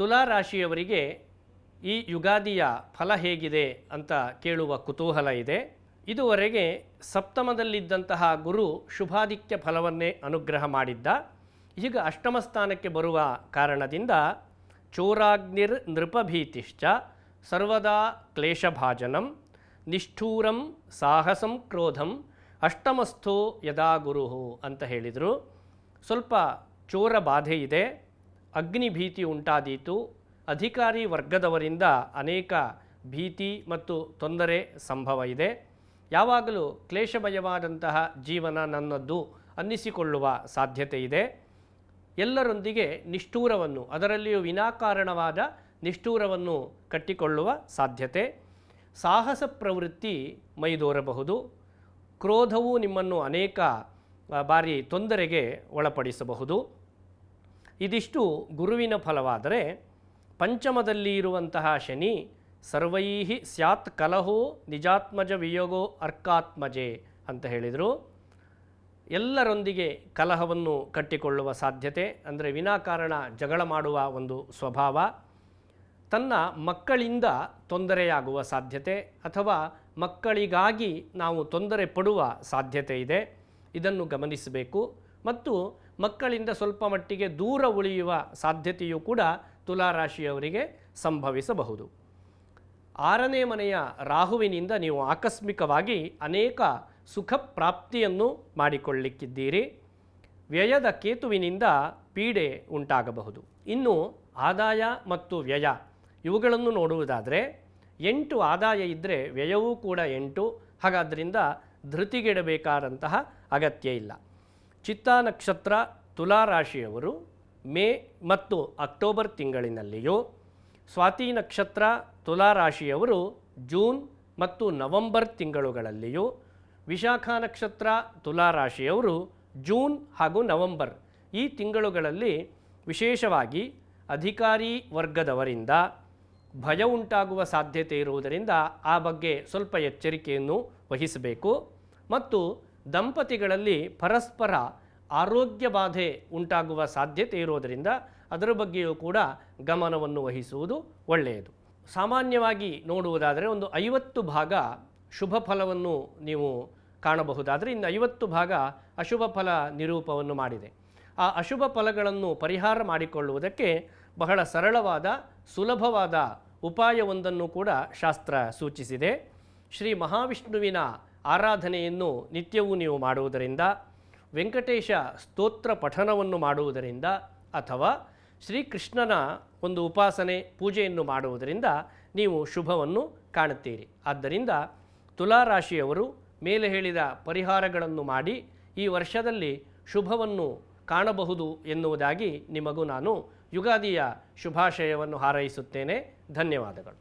ತುಲಾ ರಾಶಿಯವರಿಗೆ ಈ ಯುಗಾದಿಯ ಫಲ ಹೇಗಿದೆ ಅಂತ ಕೇಳುವ ಕುತೂಹಲ ಇದೆ. ಇದುವರೆಗೆ ಸಪ್ತಮದಲ್ಲಿದ್ದಂತಹ ಗುರು ಶುಭಾದಿತ್ಯ ಫಲವನ್ನೇ ಅನುಗ್ರಹ ಮಾಡಿದ್ದ. ಈಗ ಅಷ್ಟಮ ಸ್ಥಾನಕ್ಕೆ ಬರುವ ಕಾರಣದಿಂದ ಚೋರಾಗ್ನಿರ್ ನೃಪಭೀತಿಶ್ಚ ಸರ್ವದಾ ಕ್ಲೇಶಭಾಜನಂ ನಿಷ್ಠೂರಂ ಸಾಹಸಂ ಕ್ರೋಧಂ ಅಷ್ಟಮಸ್ಥೋ ಯದಾ ಗುರು ಅಂತ ಹೇಳಿದರು. ಸ್ವಲ್ಪ ಚೋರ ಬಾಧೆ ಇದೆ. ಅಗ್ನಿ ಭೀತಿ ಉಂಟಾದೀತು. ಅಧಿಕಾರಿ ವರ್ಗದವರಿಂದ ಅನೇಕ ಭೀತಿ ಮತ್ತು ತೊಂದರೆ ಸಂಭವ ಇದೆ. ಯಾವಾಗಲೂ ಕ್ಲೇಶಮಯವಾದಂತಹ ಜೀವನ ನನ್ನದ್ದು ಅನ್ನಿಸಿಕೊಳ್ಳುವ ಸಾಧ್ಯತೆ ಇದೆ. ಎಲ್ಲರೊಂದಿಗೆ ನಿಷ್ಠೂರವನ್ನು, ಅದರಲ್ಲಿಯೂ ವಿನಾಕಾರಣವಾದ ನಿಷ್ಠೂರವನ್ನು ಕಟ್ಟಿಕೊಳ್ಳುವ ಸಾಧ್ಯತೆ. ಸಾಹಸ ಪ್ರವೃತ್ತಿ ಮೈದೋರಬಹುದು ಕ್ರೋಧವು ನಿಮ್ಮನ್ನು ಅನೇಕ ಬಾರಿ ತೊಂದರೆಗೆ ಒಳಪಡಿಸಬಹುದು. ಇದಿಷ್ಟು ಗುರುವಿನ ಫಲವಾದರೆ ಪಂಚಮದಲ್ಲಿ ಇರುವಂತಹ ಶನಿ ಸರ್ವೈಹಿ ಸ್ಯಾತ್ ಕಲಹೋ ನಿಜಾತ್ಮಜ ವಿಯೋಗೋ ಅರ್ಕಾತ್ಮಜೆ ಅಂತ ಹೇಳಿದರು. ಎಲ್ಲರೊಂದಿಗೆ ಕಲಹವನ್ನು ಕಟ್ಟಿಕೊಳ್ಳುವ ಸಾಧ್ಯತೆ, ಅಂದರೆ ವಿನಾಕಾರಣ ಜಗಳ ಮಾಡುವ ಒಂದು ಸ್ವಭಾವ, ತನ್ನ ಮಕ್ಕಳಿಂದ ತೊಂದರೆಯಾಗುವ ಸಾಧ್ಯತೆ, ಅಥವಾ ಮಕ್ಕಳಿಗಾಗಿ ನಾವು ತೊಂದರೆ ಪಡುವ ಸಾಧ್ಯತೆ ಇದೆ. ಇದನ್ನು ಗಮನಿಸಬೇಕು. ಮತ್ತು ಮಕ್ಕಳಿಂದ ಸ್ವಲ್ಪ ಮಟ್ಟಿಗೆ ದೂರ ಉಳಿಯುವ ಸಾಧ್ಯತೆಯೂ ಕೂಡ ತುಲಾರಾಶಿಯವರಿಗೆ ಸಂಭವಿಸಬಹುದು. ಆರನೇ ಮನೆಯ ರಾಹುವಿನಿಂದ ನೀವು ಆಕಸ್ಮಿಕವಾಗಿ ಅನೇಕ ಸುಖ ಪ್ರಾಪ್ತಿಯನ್ನು ಮಾಡಿಕೊಳ್ಳಿಕ್ಕಿದ್ದೀರಿ. ವ್ಯಯದ ಕೇತುವಿನಿಂದ ಪೀಡೆ ಉಂಟಾಗಬಹುದು. ಇನ್ನು ಆದಾಯ ಮತ್ತು ವ್ಯಯ ಇವುಗಳನ್ನು ನೋಡುವುದಾದರೆ ಎಂಟು ಆದಾಯ ಇದ್ದರೆ ವ್ಯಯವೂ ಕೂಡ ಎಂಟು. ಹಾಗಾದ್ದರಿಂದ ಧೃತಿಗೆಡಬೇಕಾದಂತಹ ಅಗತ್ಯ ಇಲ್ಲ. ಚಿತ್ತಾ ನಕ್ಷತ್ರ ತುಲಾರಾಶಿಯವರು ಮೇ ಮತ್ತು ಅಕ್ಟೋಬರ್ ತಿಂಗಳಿನಲ್ಲಿಯೂ, ಸ್ವಾತಿ ನಕ್ಷತ್ರ ತುಲಾರಾಶಿಯವರು ಜೂನ್ ಮತ್ತು ನವೆಂಬರ್ ತಿಂಗಳುಗಳಲ್ಲಿಯೂ, ವಿಶಾಖ ನಕ್ಷತ್ರ ತುಲಾರಾಶಿಯವರು ಜೂನ್ ಹಾಗೂ ನವೆಂಬರ್ ಈ ತಿಂಗಳುಗಳಲ್ಲಿ ವಿಶೇಷವಾಗಿ ಅಧಿಕಾರಿ ವರ್ಗದವರಿಂದ ಭಯ ಉಂಟಾಗುವ ಸಾಧ್ಯತೆ ಇರುವುದರಿಂದ ಆ ಬಗ್ಗೆ ಸ್ವಲ್ಪ ಎಚ್ಚರಿಕೆಯನ್ನು ವಹಿಸಬೇಕು. ಮತ್ತು ದಂಪತಿಗಳಲ್ಲಿ ಪರಸ್ಪರ ಆರೋಗ್ಯ ಬಾಧೆ ಉಂಟಾಗುವ ಸಾಧ್ಯತೆ ಇರೋದರಿಂದ ಅದರ ಬಗ್ಗೆಯೂ ಕೂಡ ಗಮನವನ್ನು ವಹಿಸುವುದು ಒಳ್ಳೆಯದು. ಸಾಮಾನ್ಯವಾಗಿ ನೋಡುವುದಾದರೆ ಒಂದು ಐವತ್ತು ಭಾಗ ಶುಭ ಫಲವನ್ನು ನೀವು ಕಾಣಬಹುದಾದರೆ ಇನ್ನು ಐವತ್ತು ಭಾಗ ಅಶುಭ ಫಲ ನಿರೂಪವನ್ನು ಮಾಡಿದೆ. ಆ ಅಶುಭ ಫಲಗಳನ್ನು ಪರಿಹಾರ ಮಾಡಿಕೊಳ್ಳುವುದಕ್ಕೆ ಬಹಳ ಸರಳವಾದ, ಸುಲಭವಾದ ಉಪಾಯವೊಂದನ್ನು ಕೂಡ ಶಾಸ್ತ್ರ ಸೂಚಿಸಿದೆ. ಶ್ರೀ ಮಹಾವಿಷ್ಣುವಿನ ಆರಾಧನೆಯನ್ನು ನಿತ್ಯವೂ ನೀವು ಮಾಡುವುದರಿಂದ, ವೆಂಕಟೇಶ ಸ್ತೋತ್ರ ಪಠನವನ್ನು ಮಾಡುವುದರಿಂದ ಅಥವಾ ಶ್ರೀಕೃಷ್ಣನ ಒಂದು ಉಪಾಸನೆ, ಪೂಜೆಯನ್ನು ಮಾಡುವುದರಿಂದ ನೀವು ಶುಭವನ್ನು ಕಾಣುತ್ತೀರಿ. ಆದ್ದರಿಂದ ತುಲಾರಾಶಿಯವರು ಮೇಲೆ ಹೇಳಿದ ಪರಿಹಾರಗಳನ್ನು ಮಾಡಿ ಈ ವರ್ಷದಲ್ಲಿ ಶುಭವನ್ನು ಕಾಣಬಹುದು ಎನ್ನುವುದಾಗಿ ನಿಮಗೂ ನಾನು ಯುಗಾದಿಯ ಶುಭಾಶಯವನ್ನು ಹಾರೈಸುತ್ತೇನೆ. ಧನ್ಯವಾದಗಳು.